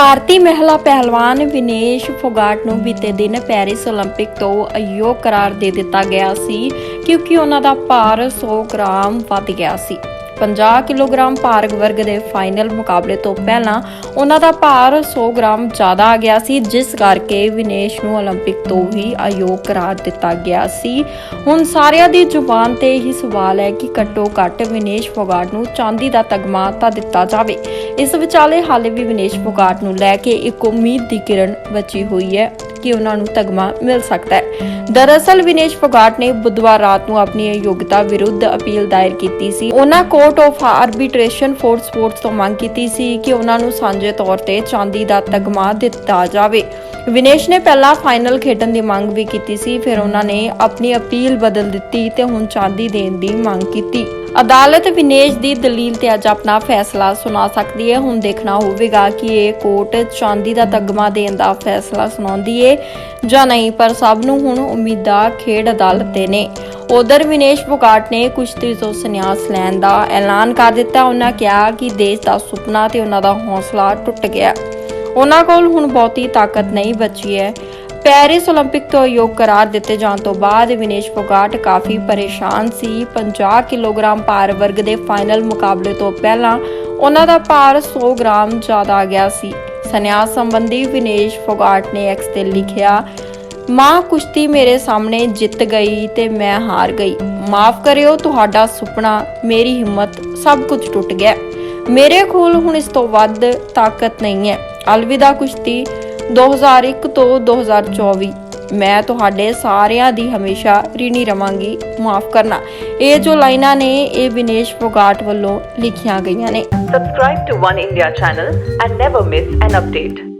ਭਾਰਤੀ ਮਹਿਲਾ ਪਹਿਲਵਾਨ ਵਿਨੇਸ਼ ਫੋਗਾਟ ਨੂੰ ਬੀਤੇ ਦਿਨ ਪੈਰਿਸ 올림픽 ਤੋਂ ਅਯੋਗ ਕਰਾਰ ਦੇ ਦਿੱਤਾ ਗਿਆ ਸੀ ਕਿਉਂਕਿ ਉਹਨਾਂ ਦਾ ਭਾਰ 100 ਗ੍ਰਾਮ ਵੱਧ ਗਿਆ ਸੀ 50 ਕਿਲੋਗ੍ਰਾਮ ਭਾਰ ਵਰਗ ਦੇ ਫਾਈਨਲ ਮੁਕਾਬਲੇ ਤੋਂ ਪਹਿਲਾਂ ਉਹਨਾਂ ਦਾ ਭਾਰ 100 ਗ੍ਰਾਮ ਜ਼ਿਆਦਾ ਆ ਗਿਆ ਸੀ ਜਿਸ ਕਰਕੇ ਵਿਨੇਸ਼ ਨੂੰ 올림픽 ਤੋਂ ਵੀ ਅਯੋਗ ਕਰਾਰ ਦਿੱਤਾ ਗਿਆ ਸੀ ਹੁਣ ਸਾਰਿਆਂ ਦੀ ਜ਼ੁਬਾਨ ਤੇ ਇਹੀ ਸਵਾਲ ਹੈ ਕਿ ਘੱਟੋ ਘੱਟ ਵਿਨੇਸ਼ ਫੋਗਾਟ ਨੂੰ ਚਾਂਦੀ ਦਾ ਤਗਮਾ ਤਾਂ ਦਿੱਤਾ ਜਾਵੇ ਇਸ ਵਿਚਾਲੇ ਹਾਲੇ ਵੀ ਵਿਨੇਸ਼ ਫੋਗਾਟ ਨੂੰ ਲੈ ਕੇ ਇੱਕ ਉਮੀਦ ਦੀ ਕਿਰਨ ਬਚੀ ਹੋਈ ਹੈ ਕਿ ਉਹਨਾਂ ਨੂੰ ਤਗਮਾ ਮਿਲ ਸਕਦਾ ਹੈ। ਦਰਅਸਲ ਵਿਨੇਸ਼ ਫੋਗਾਟ ਨੇ ਬੁੱਧਵਾਰ ਰਾਤ ਨੂੰ ਆਪਣੀ ਯੋਗਤਾ ਵਿਰੁੱਧ ਅਪੀਲ ਦਾਇਰ ਕੀਤੀ ਸੀ। ਉਹਨਾਂ court of arbitration for sports ਤੋਂ ਮੰਗ ਕੀਤੀ ਸੀ ਕਿ ਉਹਨਾਂ ਨੂੰ ਸਾਂਝੇ ਤੌਰ ਤੇ ਚਾਂਦੀ ਦਾ ਤਗਮਾ ਦਿੱਤਾ ਜਾਵੇ। ਵਿਨੇਸ਼ ਨੇ ਪਹਿਲਾਂ ਫਾਈਨਲ ਖੇਡਣ ਦੀ ਮੰਗ ਵੀ ਕੀਤੀ ਸੀ, ਫਿਰ ਉਹਨਾਂ ਨੇ ਆਪਣੀ ਅਪੀਲ ਬਦਲ ਦਿੱਤੀ ਤੇ ਹੁਣ ਚਾਂਦੀ ਦੇਣ ਦੀ ਮੰਗ ਕੀਤੀ। ਅਦਾਲਤ ਵਿਨੇਸ਼ ਦੀ ਦਲੀਲ ਤੇ ਅੱਜ ਆਪਣਾ ਫੈਸਲਾ ਸੁਣਾ ਸਕਦੀ ਹੈ। ਹੁਣ ਦੇਖਣਾ ਹੋਵੇਗਾ ਕਿ ਇਹ ਕੋਰਟ ਚਾਂਦੀ ਦਾ ਤਗਮਾ ਦੇਣ ਦਾ ਫੈਸਲਾ ਸੁਣਾਉਂਦੀ ਹੈ ਜਾਂ ਨਹੀਂ, ਪਰ ਸਭ ਨੂੰ ਹੁਣ ਉਮੀਦਾਂ ਖੇਡ ਅਦਾਲਤ ਤੇ ਨੇ। ਉਧਰ ਵਿਨੇਸ਼ ਫੋਗਾਟ ਨੇ ਕੁਸ਼ਤੀ ਤੋਂ ਸੰਨਿਆਸ ਲੈਣ ਦਾ ਐਲਾਨ ਕਰ ਦਿੱਤਾ। ਉਹਨਾਂ ਕਿਹਾ ਕਿ ਦੇਸ਼ ਦਾ ਸੁਪਨਾ ਤੇ ਉਹਨਾਂ ਦਾ ਹੌਸਲਾ ਟੁੱਟ ਗਿਆ। ਉਹਨਾਂ ਕੋਲ ਹੁਣ ਬਹੁਤੀ ਤਾਕਤ ਨਹੀਂ ਬਚੀ ਹੈ। ਪੈਰਿਸ 올림픽 ਤੋਂ ਯੋਗ ਕਰਾਰ ਦਿੱਤੇ ਜਾਣ ਤੋਂ ਬਾਅਦ ਵਿਨੇਸ਼ ਫੋਗਾਟ ਕਾਫੀ ਪਰੇਸ਼ਾਨ ਸੀ 50 ਕਿਲੋਗ੍ਰਾਮ ਭਾਰ ਵਰਗ ਦੇ ਫਾਈਨਲ ਮੁਕਾਬਲੇ ਤੋਂ ਪਹਿਲਾਂ ਉਹਨਾਂ ਦਾ ਭਾਰ 100 ਗ੍ਰਾਮ ਜ਼ਿਆਦਾ ਆ ਗਿਆ ਸੀ ਸੰਨਿਆਸ ਸੰਬੰਧੀ ਵਿਨੇਸ਼ ਫੋਗਾਟ ਨੇ ਐਕਸ ਤੇ ਲਿਖਿਆ ਮਾਂ ਕੁਸ਼ਤੀ ਮੇਰੇ ਸਾਹਮਣੇ ਜਿੱਤ ਗਈ ਤੇ ਮੈਂ ਹਾਰ ਗਈ ਮਾਫ ਕਰਿਓ ਤੁਹਾਡਾ ਸੁਪਨਾ ਮੇਰੀ ਹਿੰਮਤ ਸਭ ਕੁਝ ਟੁੱਟ ਗਿਆ ਮੇਰੇ ਕੋਲ ਹੁਣ ਇਸ ਤੋਂ ਵੱਧ ਤਾਕਤ ਨਹੀਂ ਹੈ ਅਲਵਿਦਾ ਕੁਸ਼ਤੀ 2001 ਤੋਂ 2024 ਮੈਂ ਤੁਹਾਡੇ ਸਾਰਿਆਂ ਦੀ ਹਮੇਸ਼ਾ ਰੀਣੀ ਰਵਾਂਗੀ। ਮਾਫ ਕਰਨਾ। ਇਹ ਜੋ ਲਾਈਨਾਂ ਨੇ, ਇਹ ਵਿਨੇਸ਼ ਫੋਗਾਟ ਵੱਲੋਂ ਲਿਖੀਆਂ ਗਈਆਂ ਨੇ। Subscribe to One India channel and never miss an update.